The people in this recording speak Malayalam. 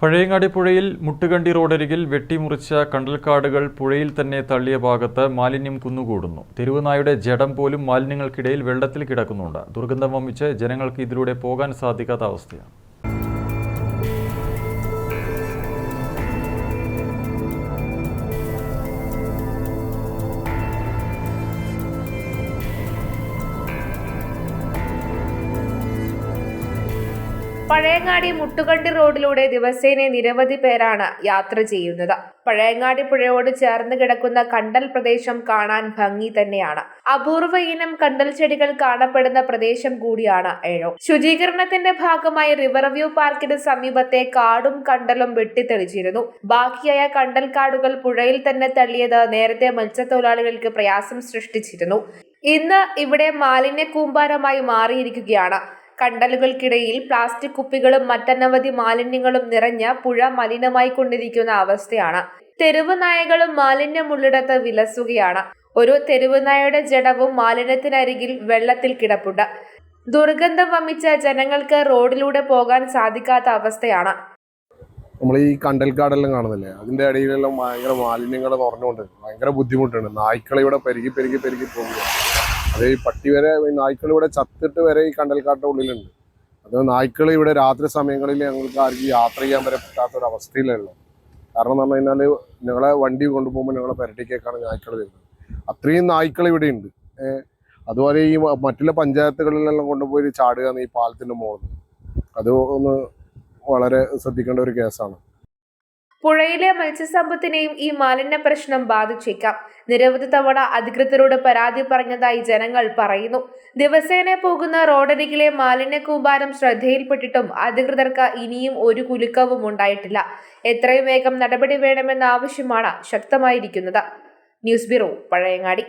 പഴയങ്ങാടി പുഴയിൽ മുട്ടുകണ്ടി റോഡരികിൽ വെട്ടിമുറിച്ച കണ്ടൽക്കാടുകൾ പുഴയിൽ തന്നെ തള്ളിയ ഭാഗത്ത് മാലിന്യം കുന്നുകൂടുന്നു. തെരുവുനായുടെ ജഡം പോലും മാലിന്യങ്ങൾക്കിടയിൽ വെള്ളത്തിൽ കിടക്കുന്നുണ്ട്. ദുർഗന്ധം വമിച്ച് ജനങ്ങൾക്ക് ഇതിലൂടെ പോകാൻ സാധിക്കാത്ത അവസ്ഥയാണ്. പഴയങ്ങാടി മുട്ടുകണ്ടി റോഡിലൂടെ ദിവസേന നിരവധി പേരാണ് യാത്ര ചെയ്യുന്നത്. പഴയങ്ങാടി പുഴയോട് ചേർന്ന് കിടക്കുന്ന കണ്ടൽ പ്രദേശം കാണാൻ ഭംഗി തന്നെയാണ്. അപൂർവ ഇനം കണ്ടൽ ചെടികൾ കാണപ്പെടുന്ന പ്രദേശം കൂടിയാണ് ഏഴോ. ശുചീകരണത്തിന്റെ ഭാഗമായി റിവർ വ്യൂ പാർക്കിന് സമീപത്തെ കാടും കണ്ടലും വെട്ടിത്തെളിച്ചിരുന്നു. ബാക്കിയായ കണ്ടൽ കാടുകൾ പുഴയിൽ തന്നെ തള്ളിയത് നേരത്തെ മത്സ്യത്തൊഴിലാളികൾക്ക് പ്രയാസം സൃഷ്ടിച്ചിരുന്നു. ഇന്ന് ഇവിടെ മാലിന്യ കൂമ്പാരമായി മാറിയിരിക്കുകയാണ്. കണ്ടലുകൾക്കിടയിൽ പ്ലാസ്റ്റിക് കുപ്പികളും മറ്റനവധി മാലിന്യങ്ങളും നിറഞ്ഞ പുഴ മലിനമായി കൊണ്ടിരിക്കുന്ന അവസ്ഥയാണ്. തെരുവ് നായകളും മാലിന്യമുള്ളിടത്ത് വിലസുകയാണ്. ഒരു തെരുവ് നായയുടെ ജഡവും മാലിന്യത്തിനരികിൽ വെള്ളത്തിൽ കിടപ്പുണ്ട്. ദുർഗന്ധം വമിച്ച ജനങ്ങൾക്ക് റോഡിലൂടെ പോകാൻ സാധിക്കാത്ത അവസ്ഥയാണ്. നമ്മൾ ഈ കണ്ടൽക്കാടെല്ലാം കാണുന്നില്ലേ? അതിന്റെ ഇടയിലെല്ലാം ഭയങ്കര മാലിന്യങ്ങൾ നിറഞ്ഞുകൊണ്ട് ഭയങ്കര ബുദ്ധിമുട്ടുണ്ട്. നായ്ക്കളിവിടെ പെരുകി പെരുകി പെരുകി പോകുക അത് ഈ പട്ടി വരെ നായ്ക്കൾ ഇവിടെ ചത്തിട്ട് വരെ ഈ കണ്ടൽക്കാട്ടിന്റെ ഉള്ളിലുണ്ട്. അത് നായ്ക്കൾ ഇവിടെ രാത്രി സമയങ്ങളിൽ ഞങ്ങൾക്ക് ആർക്കും യാത്ര ചെയ്യാൻ വരെ പറ്റാത്ത ഒരു അവസ്ഥയിലുള്ളത് കാരണം എന്ന് പറഞ്ഞു കഴിഞ്ഞാൽ ഞങ്ങളെ വണ്ടി കൊണ്ടുപോകുമ്പോൾ ഞങ്ങളെ പെരട്ടിക്കേക്കാണ് നായ്ക്കൾ വരുന്നത്. അത്രയും നായ്ക്കൾ ഇവിടെ ഉണ്ട്. അതുപോലെ ഈ മറ്റുള്ള പഞ്ചായത്തുകളിലെല്ലാം കൊണ്ടുപോയി ചാടുകയാണ് ഈ പാലത്തിന്റെ മുകളിൽ അത് ഒന്ന് വളരെ ശ്രദ്ധിക്കേണ്ട ഒരു കേസാണ്. പുഴയിലെ മത്സ്യസമ്പത്തിനെയും ഈ മാലിന്യ പ്രശ്നം ബാധിച്ചേക്കാം. നിരവധി തവണ അധികൃതരോട് പരാതി പറഞ്ഞതായി ജനങ്ങൾ പറയുന്നു. ദിവസേന പോകുന്ന റോഡരികിലെ മാലിന്യ കൂമ്പാരം ശ്രദ്ധയിൽപ്പെട്ടിട്ടും അധികൃതർക്ക് ഇനിയും ഒരു കുലുക്കവും ഉണ്ടായിട്ടില്ല. എത്രയും വേഗം നടപടി വേണമെന്ന ആവശ്യമാണ് ശക്തമായിരിക്കുന്നത്. News bureau Pazhayangadi.